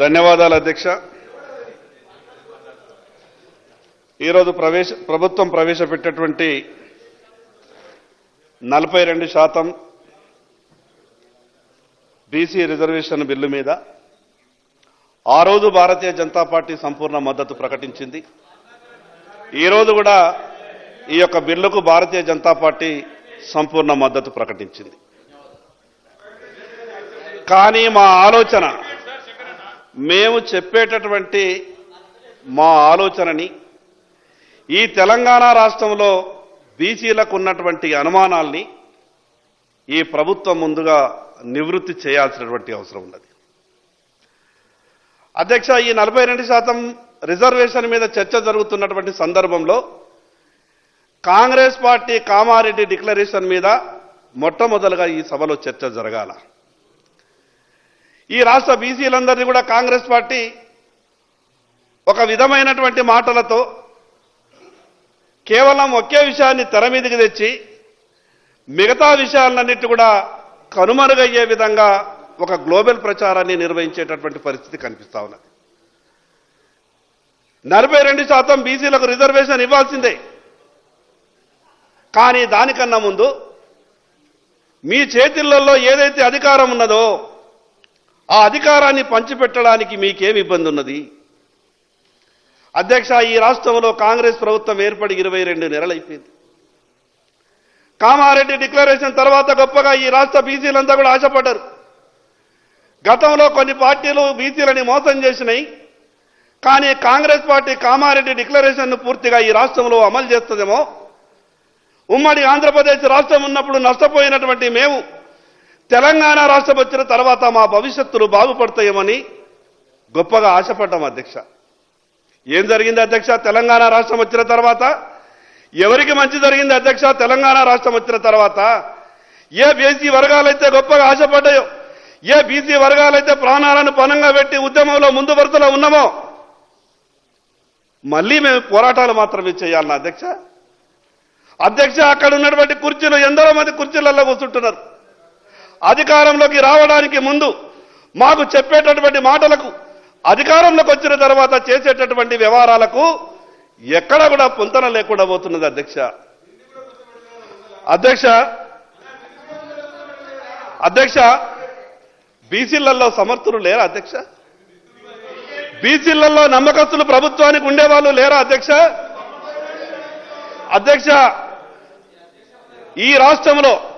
ధన్యవాదాలు అధ్యక్ష. ఈరోజు ప్రవేశ ప్రభుత్వం ప్రవేశపెట్టినటువంటి నలభై రెండు శాతం బీసీ రిజర్వేషన్ బిల్లు మీద ఆ రోజు భారతీయ జనతా పార్టీ సంపూర్ణ మద్దతు ప్రకటించింది. ఈరోజు కూడా ఈ యొక్క బిల్లుకు భారతీయ జనతా పార్టీ సంపూర్ణ మద్దతు ప్రకటించింది. కానీ మా ఆలోచన మేము చెప్పేటటువంటి మా ఆలోచనని ఈ తెలంగాణ రాష్ట్రంలో బీసీలకు ఉన్నటువంటి అనుమానాల్ని ఈ ప్రభుత్వం ముందుగా నివృత్తి చేయాల్సినటువంటి అవసరం ఉన్నది. అధ్యక్ష ఈ నలభై రెండు శాతం రిజర్వేషన్ మీద చర్చ జరుగుతున్నటువంటి సందర్భంలో కాంగ్రెస్ పార్టీ కామారెడ్డి డిక్లరేషన్ మీద మొట్టమొదలుగా ఈ సభలో చర్చ జరగాల. ఈ రాష్ట్ర బీసీలందరినీ కూడా కాంగ్రెస్ పార్టీ ఒక విధమైనటువంటి మాటలతో కేవలం ఒకే విషయాన్ని తెర మీదకి తెచ్చి మిగతా విషయాలన్నిటి కూడా కనుమరుగయ్యే విధంగా ఒక గ్లోబల్ ప్రచారాన్ని నిర్వహించేటటువంటి పరిస్థితి కనిపిస్తా ఉన్నది. నలభై రెండు శాతం బీసీలకు రిజర్వేషన్ ఇవ్వాల్సిందే. కానీ దానికన్నా ముందు మీ చేతులలో ఏదైతే అధికారం ఉన్నదో ఆ అధికారాన్ని పంచిపెట్టడానికి మీకేం ఇబ్బంది ఉన్నది అధ్యక్ష ఈ రాష్ట్రంలో కాంగ్రెస్ ప్రభుత్వం ఏర్పడి ఇరవై రెండు నెలలైపోయింది. కామారెడ్డి డిక్లరేషన్ తర్వాత గొప్పగా ఈ రాష్ట్ర బీసీలంతా కూడా ఆశపడ్డారు. గతంలో కొన్ని పార్టీలు బీసీలని మోసం చేసినాయి. కానీ కాంగ్రెస్ పార్టీ కామారెడ్డి డిక్లరేషన్ను పూర్తిగా ఈ రాష్ట్రంలో అమలు చేస్తుందేమో. ఉమ్మడి ఆంధ్రప్రదేశ్ రాష్ట్రం ఉన్నప్పుడు నష్టపోయినటువంటి మేము తెలంగాణ రాష్ట్రం వచ్చిన తర్వాత మా భవిష్యత్తులు బాగుపడతాయేమని గొప్పగా ఆశపడ్డాం అధ్యక్ష. ఏం జరిగింది అధ్యక్ష? తెలంగాణ రాష్ట్రం వచ్చిన తర్వాత ఎవరికి మంచి జరిగింది అధ్యక్ష? తెలంగాణ రాష్ట్రం వచ్చిన తర్వాత. ఏ బీసీ వర్గాలైతే గొప్పగా ఆశపడ్డాయో ఏ బీసీ వర్గాలైతే ప్రాణాలను పణంగా పెట్టి ఉద్యమంలో ముందు వరుసలో ఉన్నామో మళ్ళీ మేము పోరాటాలు మాత్రమే చేయాలన్నా అధ్యక్ష. అధ్యక్ష అక్కడ ఉన్నటువంటి కుర్చీలు ఎందరో మంది కుర్చీలలో కూర్చుంటున్నారు. అధికారంలోకి రావడానికి ముందు మాకు చెప్పేటటువంటి మాటలకు అధికారంలోకి వచ్చిన తర్వాత చేసేటటువంటి వ్యవహారాలకు ఎక్కడ కూడా పొంతన లేకుండా పోతున్నది అధ్యక్ష. అధ్యక్ష అధ్యక్ష బీసీలలో సమర్థులు లేరా అధ్యక్ష? బీసీలలో నమ్మకస్తులు ప్రభుత్వానికి ఉండేవాళ్ళు లేరా అధ్యక్ష? అధ్యక్ష ఈ రాష్ట్రంలో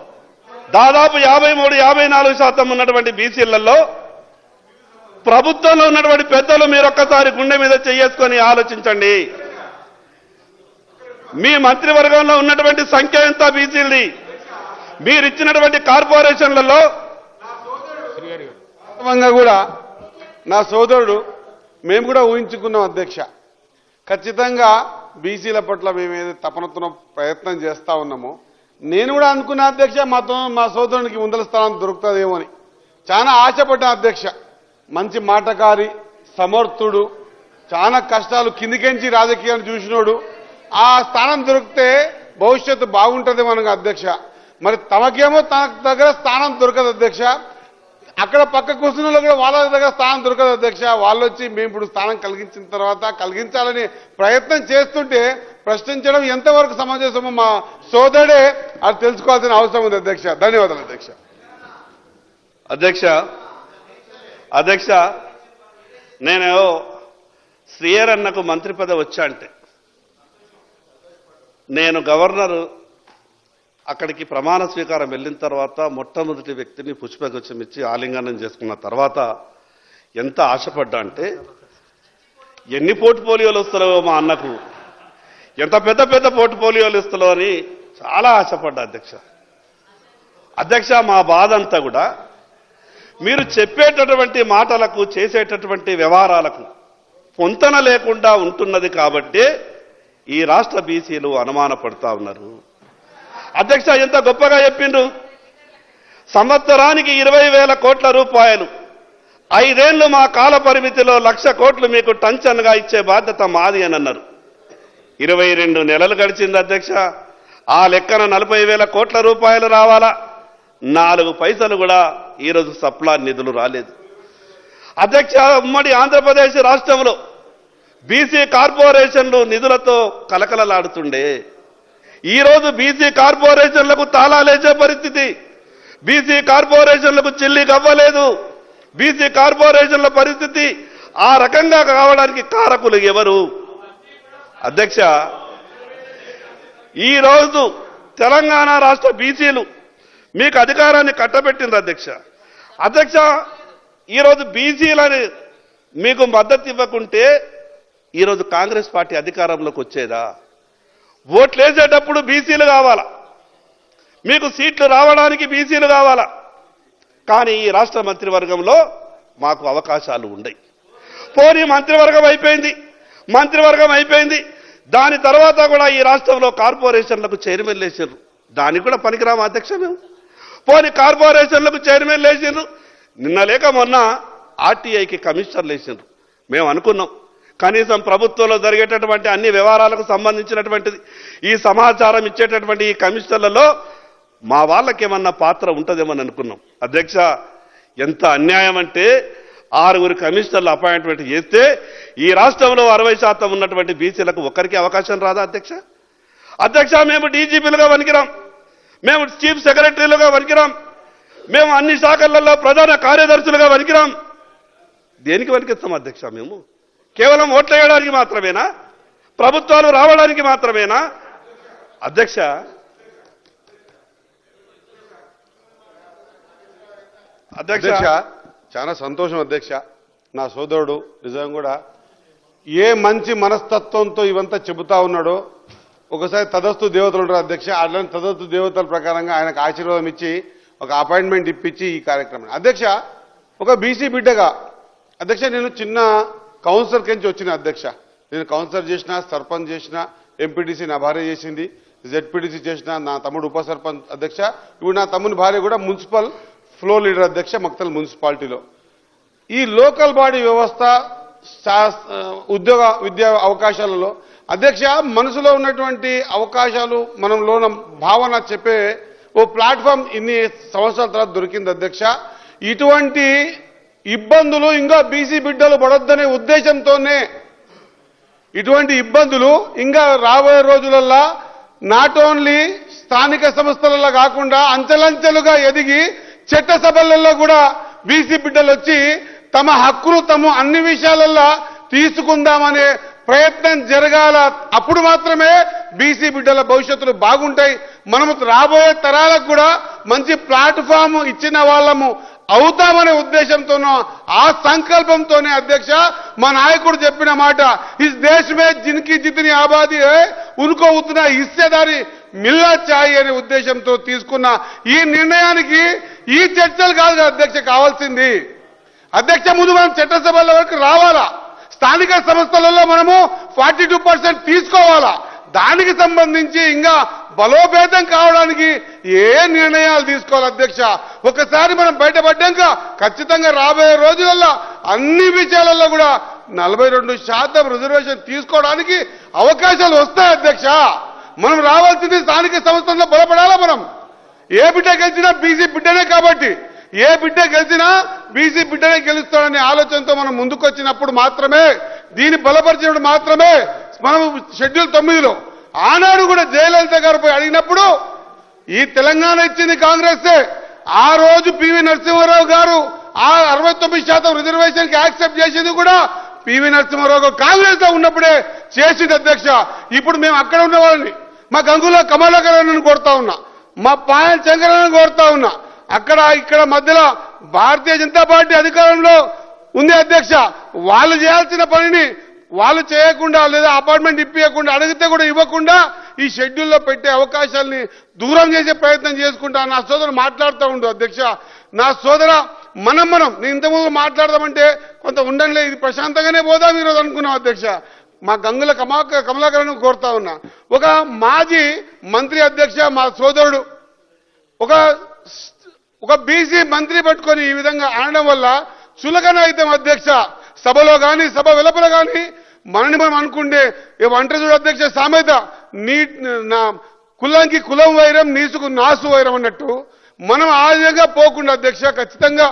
దాదాపు యాభై మూడు యాభై నాలుగు శాతం ఉన్నటువంటి బీసీలలో ప్రభుత్వంలో ఉన్నటువంటి పెద్దలు మీరు ఒక్కసారి గుండె మీద చేసుకొని ఆలోచించండి. మీ మంత్రివర్గంలో ఉన్నటువంటి సంఖ్య ఎంత బీసీలది? మీరు ఇచ్చినటువంటి కార్పొరేషన్లలో కూడా నా సోదరుడు మేము కూడా ఊహించుకున్నాం అధ్యక్ష. ఖచ్చితంగా బీసీల పట్ల మేము ఏదైతే ప్రయత్నం చేస్తా ఉన్నామో నేను కూడా అనుకున్న అధ్యక్ష మాతో మా సోదరునికి ముందల స్థానం దొరుకుతుందేమో అని. చాలా ఆశపడ్డా అధ్యక్ష. మంచి మాటకారి సమర్థుడు చాలా కష్టాలు కిందికెంచి రాజకీయాన్ని చూసినోడు. ఆ స్థానం దొరికితే భవిష్యత్తు బాగుంటుంది మనకు అధ్యక్ష. మరి తమకేమో తన దగ్గర స్థానం దొరకదు అధ్యక్ష. అక్కడ పక్క కూర్చున్న కూడా వాళ్ళ దగ్గర స్థానం దొరకదు అధ్యక్ష. వాళ్ళు వచ్చి మేము ఇప్పుడు స్థానం కలిగించిన తర్వాత కలిగించాలని ప్రయత్నం చేస్తుంటే ప్రశ్నించడం ఎంతవరకు సమంజసమో మా సోదరుడే అది తెలుసుకోవాల్సిన అవసరం ఉంది అధ్యక్ష. ధన్యవాదాలు అధ్యక్ష. అధ్యక్ష అధ్యక్ష నేను శ్రీయర్ అన్నకు మంత్రి పదవి వచ్చా అంటే నేను గవర్నర్ అక్కడికి ప్రమాణ స్వీకారం వెళ్ళిన తర్వాత మొట్టమొదటి వ్యక్తిని పుష్పగుచ్చం ఇచ్చి ఆలింగనం చేసుకున్న తర్వాత ఎంత ఆశపడ్డా అంటే ఎన్ని పోర్ట్ఫోలియోలు వస్తారో మా అన్నకు. ఎంత పెద్ద పెద్ద పోర్ట్ఫోలియోలు ఇస్తాలో అని చాలా ఆశపడ్డా అధ్యక్ష. అధ్యక్ష మా బాధ అంతా కూడా మీరు చెప్పేటటువంటి మాటలకు చేసేటటువంటి వ్యవహారాలకు పొంతన లేకుండా ఉంటున్నది కాబట్టే ఈ రాష్ట్ర బీసీలు అనుమానపడతా ఉన్నారు. అధ్యక్ష ఎంత గొప్పగా చెప్పిండ్రు? సంవత్సరానికి ఇరవై వేల కోట్ల రూపాయలు. ఐదేళ్ళు మా కాల పరిమితిలో లక్ష కోట్లు మీకు టంచన్గా ఇచ్చే బాధ్యత మాది అని అన్నారు. ఇరవై రెండు నెలలు గడిచింది అధ్యక్ష. ఆ లెక్కన నలభై వేల కోట్ల రూపాయలు రావాలా? నాలుగు పైసలు కూడా ఈరోజు సప్లా నిధులు రాలేదు. అధ్యక్ష ఉమ్మడి ఆంధ్రప్రదేశ్ రాష్ట్రంలో బీసీ కార్పొరేషన్లు నిధులతో కలకలలాడుతుండే. ఈరోజు బీసీ కార్పొరేషన్లకు తాళాలేసే పరిస్థితి. బీసీ కార్పొరేషన్లకు చెల్లి కవ్వలేదు. బీసీ కార్పొరేషన్ల పరిస్థితి ఆ రకంగా కావడానికి కారకులు ఎవరు? అధ్యక్ష ఈ రోజు తెలంగాణ రాష్ట్ర బీసీలు మీకు అధికారాన్ని కట్టబెట్టింది అధ్యక్ష. అధ్యక్ష ఈరోజు బీసీలని మీకు మద్దతు ఇవ్వకుంటే ఈరోజు కాంగ్రెస్ పార్టీ అధికారంలోకి వచ్చేదా? ఓట్లు వేసేటప్పుడు బీసీలు కావాలా? మీకు సీట్లు రావడానికి బీసీలు కావాలా? కానీ ఈ రాష్ట్ర మంత్రివర్గంలో మాకు అవకాశాలు ఉండయి. పోనీ మంత్రివర్గం అయిపోయింది మంత్రివర్గం అయిపోయింది దాని తర్వాత కూడా ఈ రాష్ట్రంలో కార్పొరేషన్లకు చైర్మన్ లేచారు దానికి కూడా పనికిరామ అధ్యక్ష మేము పోనీ కార్పొరేషన్లకు చైర్మన్ వేసిండ్రు నిన్న లేక మొన్న ఆర్టీఐకి కమిషనర్లు వేసిండ్రు మేము అనుకున్నాం. కనీసం ప్రభుత్వంలో జరిగేటటువంటి అన్ని వ్యవహారాలకు సంబంధించినటువంటిది ఈ సమాచారం ఇచ్చేటటువంటి ఈ కమిషనర్లలో మా వాళ్ళకేమన్నా పాత్ర ఉంటుందేమని అనుకున్నాం. అధ్యక్ష ఎంత అన్యాయం అంటే ఆరుగురు కమిషనర్లు అపాయింట్మెంట్ చేస్తే ఈ రాష్ట్రంలో అరవై శాతం ఉన్నటువంటి బీసీలకు ఒక్కరికి అవకాశం రాదా అధ్యక్ష? అధ్యక్ష మేము డీజీపీలుగా వనికిరాం మేము చీఫ్ సెక్రటరీలుగా వనికిరాం మేము అన్ని శాఖలలో ప్రధాన కార్యదర్శులుగా వనికిరాం దేనికి వనికిస్తాం అధ్యక్ష మేము? కేవలం ఓట్లు వేయడానికి మాత్రమేనా? ప్రభుత్వాలు రావడానికి మాత్రమేనా? అధ్యక్ష అధ్యక్ష అధ్యక్ష చాలా సంతోషం అధ్యక్ష. నా సోదరుడు నిజం కూడా ఏ మంచి మనస్తత్వంతో ఇవంతా చెబుతా ఉన్నాడో ఒకసారి తదస్తు దేవతలు ఉంటారు అధ్యక్ష అట్లాంటి తదస్తు దేవతల ప్రకారంగా ఆయనకు ఆశీర్వాదం ఇచ్చి ఒక అపాయింట్మెంట్ ఇప్పించి ఈ కార్యక్రమం. అధ్యక్ష ఒక బీసీ బిడ్డగా అధ్యక్ష నేను చిన్న కౌన్సిలర్ కించి వచ్చిన అధ్యక్ష. నేను కౌన్సిలర్ చేసిన సర్పంచ్ చేసిన ఎంపీటీసీ నా భార్య చేసింది జెడ్పీటీసీ చేసిన నా తమ్ముడు ఉప సర్పంచ్ అధ్యక్ష. ఇప్పుడు నా తమ్ముని భార్య కూడా మున్సిపల్ ఫ్లో లీడర్ అధ్యక్ష మక్తల్ మున్సిపాలిటీలో. ఈ లోకల్ బాడీ వ్యవస్థ ఉద్యోగ విద్యా అవకాశాలలో అధ్యక్ష మనసులో ఉన్నటువంటి అవకాశాలు మనం లోన భావన చెప్పే ఓ ప్లాట్ఫామ్ ఇన్ని సంవత్సరాల తర్వాత దొరికింది అధ్యక్ష. ఇటువంటి ఇబ్బందులు ఇంకా బీసీ బిడ్డలు పడొద్దనే ఉద్దేశంతోనే ఇటువంటి ఇబ్బందులు ఇంకా రాబోయే రోజులల్లో నాట్ ఓన్లీ స్థానిక సంస్థలలో కాకుండా అంచెలంచెలుగా ఎదిగి చట్టసభలలో కూడా బీసీ బిడ్డలు వచ్చి తమ హక్కును తమ అన్ని విషయాలలో తీసుకుందామనే ప్రయత్నం జరగాల అప్పుడు మాత్రమే బీసీ బిడ్డల భవిష్యత్తులు బాగుంటాయి. మనము రాబోయే తరాలకు కూడా మంచి ప్లాట్ఫామ్ ఇచ్చిన వాళ్ళము అవుతామనే ఉద్దేశంతోనో ఆ సంకల్పంతోనే అధ్యక్ష మా నాయకుడు చెప్పిన మాట ఇస్ దేశమే జిన్కి జితిని ఆబాది హై ఉన్కో హిస్సేదారి మిల్లా చాయి అనే ఉద్దేశంతో తీసుకున్న ఈ నిర్ణయానికి ఈ చర్చలు కాదు అధ్యక్ష కావాల్సింది. అధ్యక్ష ముందు మనం చట్టసభల వరకు రావాలా? స్థానిక సంస్థలలో మనము ఫార్టీ టూ పర్సెంట్ తీసుకోవాలా? దానికి సంబంధించి ఇంకా బలోపేతం కావడానికి ఏ నిర్ణయాలు తీసుకోవాలి అధ్యక్ష? ఒకసారి మనం బయటపడ్డాక ఖచ్చితంగా రాబోయే రోజులలో అన్ని విషయాలలో కూడా నలభై రెండు శాతం రిజర్వేషన్ తీసుకోవడానికి అవకాశాలు వస్తాయి అధ్యక్ష. మనం రావాల్సింది స్థానిక సంస్థల్లో బలపడాలా మనం? ఏ బిడ్డ గెలిచినా బీసీ బిడ్డనే కాబట్టి ఏ బిడ్డ గెలిచినా బీసీ బిడ్డనే గెలుస్తాడనే ఆలోచనతో మనం ముందుకొచ్చినప్పుడు మాత్రమే దీన్ని బలపరిచినప్పుడు మాత్రమే మనం షెడ్యూల్ తొమ్మిదిలో ఆనాడు కూడా జయలలిత గారు పోయి అడిగినప్పుడు ఈ తెలంగాణ ఇచ్చింది కాంగ్రెస్ ఆ రోజు పివి నరసింహారావు గారు ఆ అరవై తొమ్మిది శాతం రిజర్వేషన్కి యాక్సెప్ట్ చేసింది కూడా పివి నరసింహారావు గారు. కాంగ్రెస్లో ఉన్నప్పుడే చేసింది అధ్యక్ష. ఇప్పుడు మేము అక్కడ ఉన్న వాళ్ళని మా గంగులో కమలాకరణను కోరుతా ఉన్నా. మా పాయల్ శంకరను కోరుతా ఉన్నా. అక్కడ ఇక్కడ మధ్యలో భారతీయ జనతా పార్టీ అధికారంలో ఉంది అధ్యక్ష. వాళ్ళు చేయాల్సిన పనిని వాళ్ళు చేయకుండా లేదా అపార్ట్మెంట్ ఇప్పియకుండా అడిగితే కూడా ఇవ్వకుండా ఈ షెడ్యూల్లో పెట్టే అవకాశాలని దూరం చేసే ప్రయత్నం చేసుకుంటా నా సోదరు మాట్లాడుతూ ఉండు అధ్యక్ష. నా సోదర మనం మనం నేను ఇంతకుముందు మాట్లాడదామంటే కొంత ఉండంలే ఇది ప్రశాంతంగానే పోదాం ఈరోజు అనుకున్నాం అధ్యక్ష. మా గంగుల కమా కమలాకరణ కోరుతా ఉన్నా. ఒక మాజీ మంత్రి అధ్యక్ష మా సోదరుడు ఒక ఒక బీసీ మంత్రి పట్టుకొని ఈ విధంగా అనడం వల్ల చులకన అయితే అధ్యక్ష. సభలో కానీ సభ వెలుపల కానీ మనని మనం అనుకుంటే ఏ అధ్యక్ష సామెత నీ నా కులంకి కులం వైరం నీసుకు నాసు వైరం అన్నట్టు మనం ఆ విధంగా పోకుండా అధ్యక్ష ఖచ్చితంగా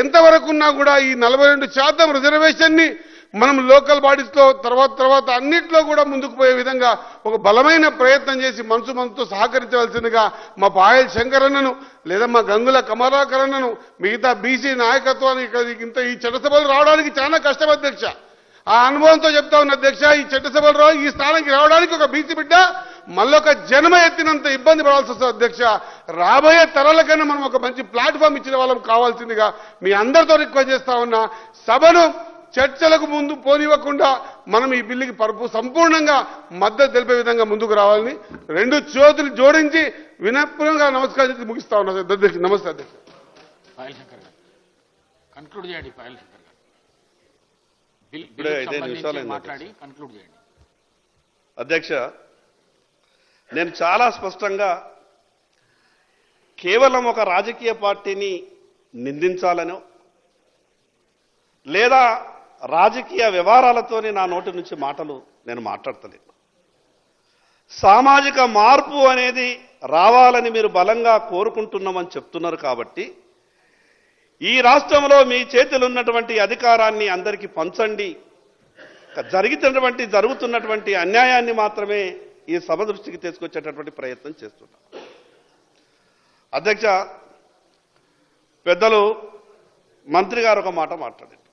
ఎంతవరకున్నా కూడా ఈ నలభై రెండు శాతం రిజర్వేషన్ని మనం లోకల్ బాడీస్లో తర్వాత తర్వాత అన్నిట్లో కూడా ముందుకు పోయే విధంగా ఒక బలమైన ప్రయత్నం చేసి మనసు మనసుతో సహకరించవలసిందిగా మా పాయల్ శంకరన్నను లేదా మా గంగుల కమలాకరన్నను మిగతా బీసీ నాయకత్వాన్ని ఇక్కడ ఇంత ఈ చట్టసభలు రావడానికి చాలా కష్టం అధ్యక్ష. ఆ అనుభవంతో చెప్తా ఉన్న అధ్యక్ష ఈ చట్టసభలు రావు ఈ స్థానానికి రావడానికి ఒక బీసీ బిడ్డ మళ్ళొక జన్మ ఎత్తినంత ఇబ్బంది పడాల్సి వస్తుంది అధ్యక్ష. రాబోయే తరాలకైనా మనం ఒక మంచి ప్లాట్ఫామ్ ఇచ్చిన వాళ్ళం కావాల్సిందిగా మీ అందరితో రిక్వెస్ట్ చేస్తా ఉన్నా. సభను చర్చలకు ముందు పోనివ్వకుండా మనం ఈ బిల్లుకి పరుపు సంపూర్ణంగా మద్దతు తెలిపే విధంగా ముందుకు రావాలని రెండు చేతులు జోడించి వినపూర్వకంగా నమస్కారం చేసి ముగిస్తా ఉన్నా. అధ్యక్ష నమస్తే అధ్యక్ష. కన్క్లూడ్ చేయండి పాయల్ శంకర్ గారు. మాట్లాడి కన్క్లూడ్ చేయండి. అధ్యక్ష నేను చాలా స్పష్టంగా కేవలం ఒక రాజకీయ పార్టీని నిందించాలనో లేదా రాజకీయ వ్యవహారాలతోనే నా నోటి నుంచి మాటలు నేను మాట్లాడతలేను సామాజిక మార్పు అనేది రావాలని మీరు బలంగా కోరుకుంటున్నామని చెప్తున్నారు కాబట్టి ఈ రాష్ట్రంలో మీ చేతులు ఉన్నటువంటి అధికారాన్ని అందరికీ పంచండి. జరిగినటువంటి జరుగుతున్నటువంటి అన్యాయాన్ని మాత్రమే ఈ సభ దృష్టికి తీసుకొచ్చేటటువంటి ప్రయత్నం చేస్తున్నాం. అధ్యక్ష పెద్దలు మంత్రి గారు ఒక మాట మాట్లాడారు.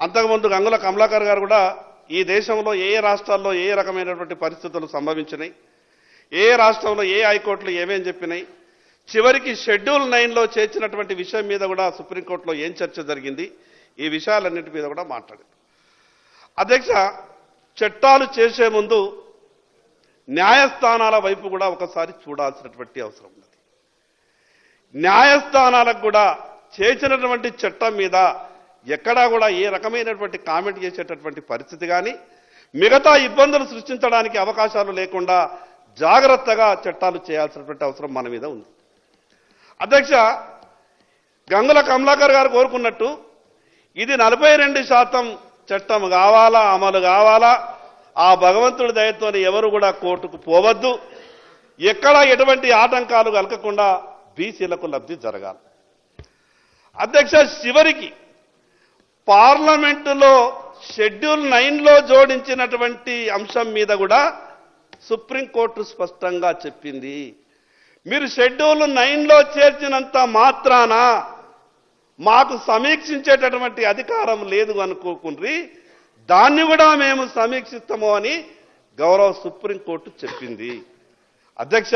అంతకుముందు గంగుల కమలాకర్ గారు కూడా ఈ దేశంలో ఏ రాష్ట్రాల్లో ఏ రకమైనటువంటి పరిస్థితులు సంభవించినాయి? ఏ ఏ రాష్ట్రంలో ఏ హైకోర్టులు ఏమేం చెప్పినాయి? చివరికి షెడ్యూల్ నైన్లో చేర్చినటువంటి విషయం మీద కూడా సుప్రీంకోర్టులో ఏం చర్చ జరిగింది? ఈ విషయాలన్నిటి మీద కూడా మాట్లాడింది అధ్యక్ష చట్టాలు చేసే ముందు న్యాయస్థానాల వైపు కూడా ఒకసారి చూడాల్సినటువంటి అవసరం ఉన్నది. న్యాయస్థానాలకు కూడా చేసినటువంటి చట్టం మీద ఎక్కడా కూడా ఏ రకమైనటువంటి కామెంట్ చేసేటటువంటి పరిస్థితి కానీ మిగతా ఇబ్బందులు సృష్టించడానికి అవకాశాలు లేకుండా జాగ్రత్తగా చట్టాలు చేయాల్సినటువంటి అవసరం మన మీద ఉంది. అధ్యక్ష గంగుల కమలాకర్ గారు కోరుకున్నట్టు ఇది నలభై రెండు శాతం చట్టం కావాలా అమలు కావాలా ఆ భగవంతుడి దయతో ఎవరు కూడా కోర్టుకు పోవద్దు. ఎక్కడా ఎటువంటి ఆటంకాలు కలగకుండా బీసీలకు లబ్ధి జరగాలి. అధ్యక్ష చివరికి పార్లమెంటులో షెడ్యూల్ నైన్లో జోడించినటువంటి అంశం మీద కూడా సుప్రీంకోర్టు స్పష్టంగా చెప్పింది. మీరు షెడ్యూల్ నైన్లో చేర్చినంత మాత్రాన మాకు సమీక్షించేటటువంటి అధికారం లేదు అనుకోకుండ్రి దాన్ని కూడా మేము సమీక్షిస్తాము అని గౌరవ సుప్రీంకోర్టు చెప్పింది. అధ్యక్ష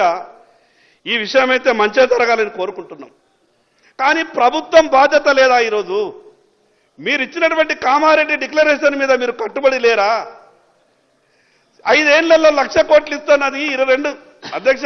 ఈ విషయం అయితే మంచిగా జరగాలని కోరుకుంటున్నాం. కానీ ప్రభుత్వం బాధ్యత లేదా ఈరోజు? మీరు ఇచ్చినటువంటి కామారెడ్డి డిక్లరేషన్ మీద మీరు కట్టుబడి లేరా? ఐదేళ్ళలో లక్ష కోట్లు ఇస్తానని ఇరవై రెండు. అధ్యక్ష